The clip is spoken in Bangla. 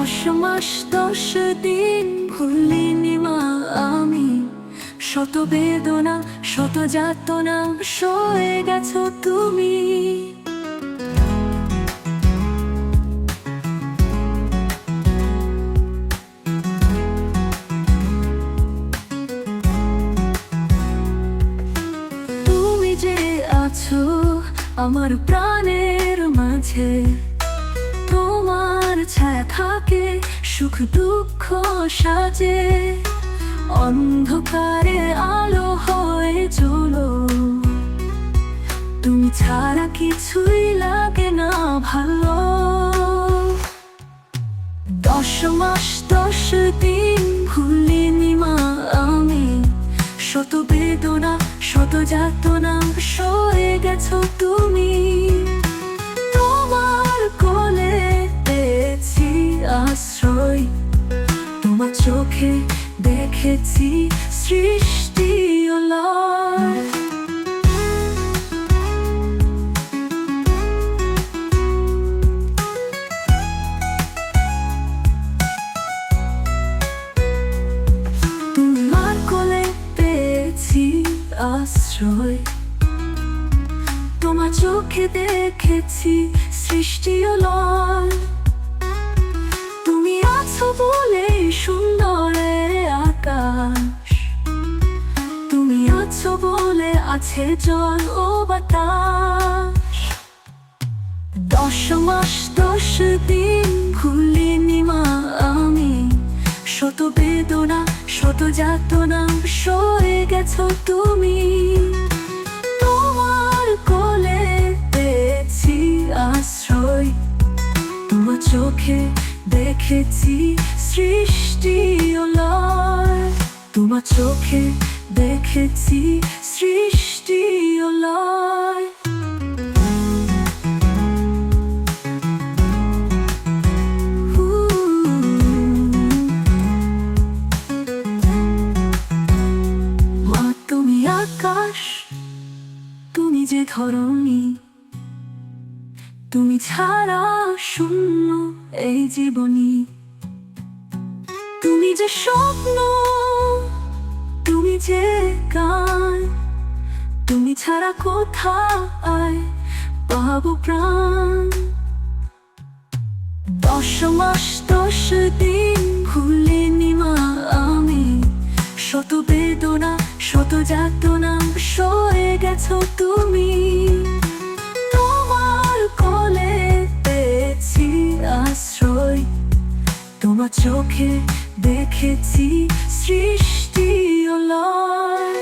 মাস দশ দিন ভুলিনি মা আমি। শত বেদনা শত যাতনা সয়ে গেছো তুমি। তুমি যে আছো আমার প্রাণের মাঝে ছায়া থাকে, সুখ দুঃখ সাজে। অন্ধকারে আলো হয়ে চলো তুমি ছাড়া কিছুই লাগে না ভালো। দশ মাস, দশ দিন ভুলিনি মা আমি। শত বেদনা, শত যাতনা, সয়ে গেছো তুমি। চোখে দেখেছি সৃষ্টি তোমার কোলে পেয়েছি আশ্রয়। তোমার চোখে দেখেছি সৃষ্টি লয়। তুমি আছো আছে জল ও বাতাস। দশ মাস, দশ দিন ভুলিনি মা আমি। শত বেদনা, শত যাতনা, সয়ে গেছ তুমি। তোমার কোলে পেয়েছি আশ্রয়। তোমার চোখে দেখেছি সৃষ্টি তোমার চোখে দেখেছি ধরণী। তুমি ছাড়া শূন্য এই জীবনী। তুমি যে স্বপ্ন, তুমি যে গান, তুমি ছাড়া কোথায় পাবো প্রাণ? দশ মাস, দশ দিন তুমি তোমার কলে পেয়েছি আশ্রয় তোমার চোখে দেখেছি সৃষ্টি লয়।